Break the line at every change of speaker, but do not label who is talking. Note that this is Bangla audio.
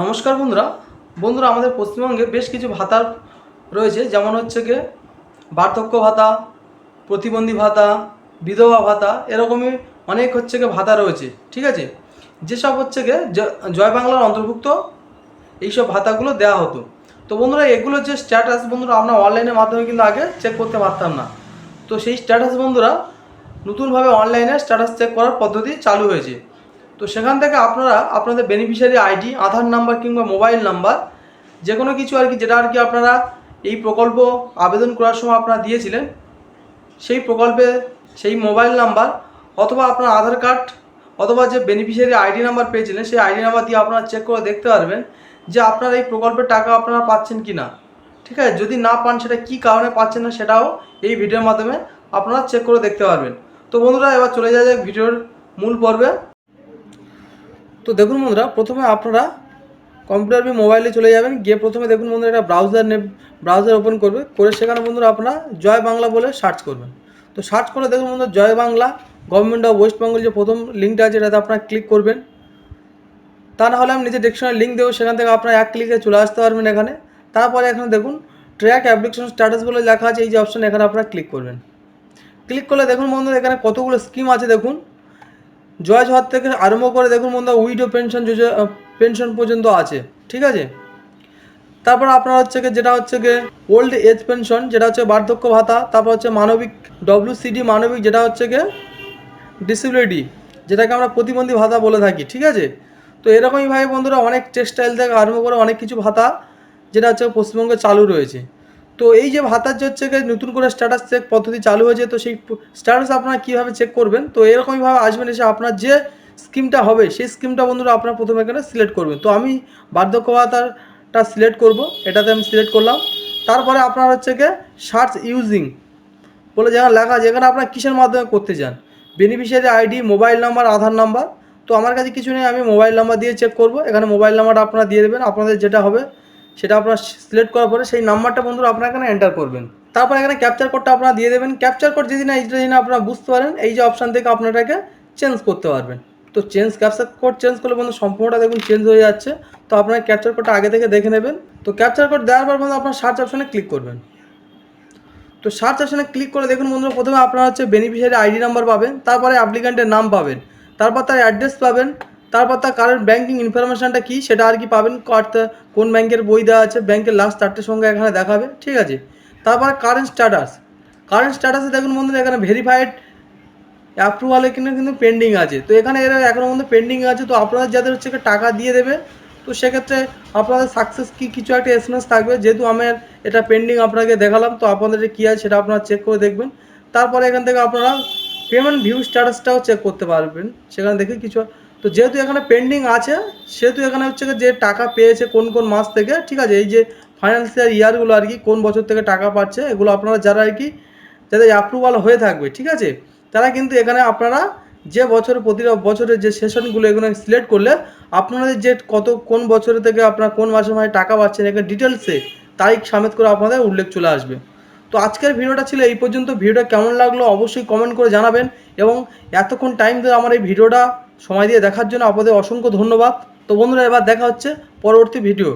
নমস্কার বন্ধুরা। বন্ধুরা, আমাদের পশ্চিমবঙ্গে বেশ কিছু ভাতা রয়েছে। যেমন হচ্ছে গিয়ে বার্ধক্য ভাতা, প্রতিবন্ধী ভাতা, বিধবা ভাতা, এরকমই অনেক হচ্ছে গিয়ে ভাতা রয়েছে। ঠিক আছে? যেসব হচ্ছে গিয়ে জয় বাংলার অন্তর্ভুক্ত এইসব ভাতাগুলো দেওয়া হতো। তো বন্ধুরা এগুলো যে স্ট্যাটাস বন্ধুরা, আমরা অনলাইনের মাধ্যমে কিন্তু আগে চেক করতে পারতাম না। তো সেই স্ট্যাটাস বন্ধুরা, নতুনভাবে অনলাইনে স্ট্যাটাস চেক করার পদ্ধতি চালু হয়েছে। তো সেখান থেকে আপনারা আপনাদের বেনিফিশিয়ারি আইডি আধার নাম্বার কিংবা মোবাইল নাম্বার যে কোনো কিছু আর কি, যেটা আর কি আপনারা এই প্রকল্প আবেদন করার সময় আপনারা দিয়েছিলেন, সেই প্রকল্পে সেই মোবাইল নাম্বার অথবা আপনার আধার কার্ড অথবা যে বেনিফিশিয়ারি আইডি নাম্বার পেয়েছিলেন, সেই আইডি নাম্বার দিয়ে আপনারা চেক করে দেখতে পারবেন যে আপনার এই প্রকল্পের টাকা আপনারা পাচ্ছেন কি না ঠিক আছে? যদি না পান, সেটা কী কারণে পাচ্ছেন না, সেটাও এই ভিডিওর মাধ্যমে আপনারা চেক করে দেখতে পারবেন। তো বন্ধুরা, এবার চলে যাওয়া যাক ভিডিওর মূল পর্বে। তো দেখুন বন্ধুরা, প্রথমে আপনারা কম্পিউটার বি মোবাইলে চলে যাবেন, গিয়ে প্রথমে দেখুন বন্ধুরা একটা ব্রাউজার নে ব্রাউজার ওপেন করবে, করে সেখানে বন্ধুরা আপনারা জয় বাংলা বলে সার্চ করবেন। তো সার্চ করে দেখুন বন্ধুরা, Joy Bangla government of West Bengal যে প্রথম লিঙ্কটা আছে, এটাতে আপনারা ক্লিক করবেন। তা না হলে আমি নিজে ডিকশনারি লিঙ্ক দেবো, সেখান থেকে আপনারা এক ক্লিকে চলে আসতে পারবেন এখানে। তারপরে এখানে দেখুন ট্র্যাক অ্যাপ্লিকেশন স্ট্যাটাস বলে লেখা আছে, এই যে অপশন এখানে আপনারা ক্লিক করবেন। ক্লিক করলে দেখুন বন্ধুরা, এখানে কতগুলো স্কিম আছে দেখুন। জয় জহার থেকে আরম্ভ করে দেখুন বন্ধুরা, উইডো পেনশন যোজনা পেনশন পর্যন্ত আছে, ঠিক আছে? তারপর আপনার হচ্ছে গিয়ে, যেটা হচ্ছে গিয়ে, ওল্ড এজ পেনশন, যেটা হচ্ছে বার্ধক্য ভাতা, তারপর হচ্ছে মানবিক ডব্লিউসিডি মানবিক, যেটা হচ্ছে গিয়ে ডিসেবিলিটি যেটাকে আমরা প্রতিবন্ধী ভাতা বলে থাকি, ঠিক আছে? তো এরকমইভাবে বন্ধুরা, অনেক টেক্সটাইল থেকে আরম্ভ করে অনেক কিছু ভাতা, যেটা হচ্ছে পশ্চিমবঙ্গে চালু রয়েছে। তো এই যে ভাতার যে হচ্ছে নতুন করে স্ট্যাটাস চেক পদ্ধতি চালু হয়েছে, তো সেই স্ট্যাটাস আপনারা কীভাবে চেক করবেন? তো এরকমইভাবে আসবেন এসে আপনার যে স্কিমটা হবে, সেই স্কিমটা বন্ধুরা আপনারা প্রথমে এখানে সিলেক্ট করবেন। তো আমি বার্ধক্য ভাতাটা সিলেক্ট করব, এটাতে আমি সিলেক্ট করলাম। তারপরে আপনার হচ্ছে গিয়ে সার্চ ইউজিং বলে যেখানে লেখা আছে, এখানে আপনার কিসের মাধ্যমে করতে চান? Beneficiary ID mobile number Aadhaar number তো আমার কাছে কিছু নেই, আমি মোবাইল নাম্বার দিয়ে চেক করব। এখানে মোবাইল নাম্বারটা আপনারা দিয়ে দেবেন, আপনাদের যেটা হবে সেটা আপনারা সিলেক্ট করার পরে সেই নাম্বারটা বন্ধুরা আপনারা এখানে এন্টার করবেন। তারপর এখানে ক্যাপচার কোডটা আপনারা দিয়ে দেবেন। ক্যাপচার কোড যদি না যদি না আপনারা বুঝতে পারেন, এই যে অপশান থেকে আপনারাকে চেঞ্জ করতে পারবেন। তো চেঞ্জ ক্যাপচার কোড চেঞ্জ করলে বন্ধু সম্পূর্ণটা দেখুন চেঞ্জ হয়ে যাচ্ছে। তো আপনারা ক্যাপচার কোডটা আগে থেকে দেখে নেবেন। তো ক্যাপচার কোড দেওয়ার পর বন্ধু আপনার সার্চ অপশানে ক্লিক করবেন। তো সার্চ অপশানে ক্লিক করে দেখুন বন্ধুরা, প্রথমে আপনারা হচ্ছে বেনিফিশিয়ারি আইডি নাম্বার পাবেন, তারপরে অ্যাপ্লিক্যান্টের নাম পাবেন, তারপর তার অ্যাড্রেস পাবেন তারপর তার কারেন্ট ব্যাঙ্কিং ইনফরমেশানটা কী সেটা আর কি পাবেন? কোন ব্যাংকের বই দেওয়া আছে? ব্যাংকের লাস্ট চারটের সঙ্গে এখানে দেখাবে, ঠিক আছে? তারপর কারেন্ট স্ট্যাটাস কারেন্ট স্ট্যাটাসে দেখুন বন্ধুরা, এখানে ভেরিফাইড অ্যাপ্রুভালে কিন্তু কিন্তু পেন্ডিং আছে। তো এখানে এরা এখনও মধ্যে পেন্ডিং আছে। তো আপনাদের যাদের হচ্ছে টাকা দিয়ে দেবে, তো সেক্ষেত্রে আপনাদের সাকসেস কি কিছু একটা এসএমএস থাকবে। যেহেতু আমার এটা পেন্ডিং আপনাকে দেখালাম, তো আপনাদের কী আছে সেটা আপনারা চেক করে দেখবেন। তারপরে এখান থেকে আপনারা পেমেন্ট ভিউ স্ট্যাটাসটাও চেক করতে পারবেন। সেখানে দেখে কিছু তো যেহেতু এখানে পেন্ডিং আছে, সেহেতু এখানে হচ্ছে যে টাকা পেয়েছে কোন কোন মাস থেকে, ঠিক আছে, এই যে ফাইন্যান্সিয়াল ইয়ারগুলো আর কি, কোন বছর থেকে টাকা পাচ্ছে, এগুলো আপনারা যারা আর কি, যাদের অ্যাপ্রুভাল হয়ে থাকবে, ঠিক আছে, তারা কিন্তু এখানে আপনারা যে বছর প্রতি বছরের যে সেশনগুলো এগুলো সিলেক্ট করলে, আপনাদের যে কত, কোন বছর থেকে আপনারা কোন মাসে মাসে টাকা পাচ্ছেন এখানে ডিটেলসে তারিখ সামেত করে আপনাদের উল্লেখ চলে আসবে। তো আজকের ভিডিওটা ছিল এই পর্যন্ত, ভিডিওটা কেমন লাগল অবশ্যই কমেন্ট করে জানাবেন এবং এতক্ষণ টাইম ধরে আমার এই ভিডিওটা সময় দিয়ে দেখার জন্য আপনাদের অসংখ্য ধন্যবাদ। তো বন্ধুরা এবার দেখা হচ্ছে পরবর্তী ভিডিও।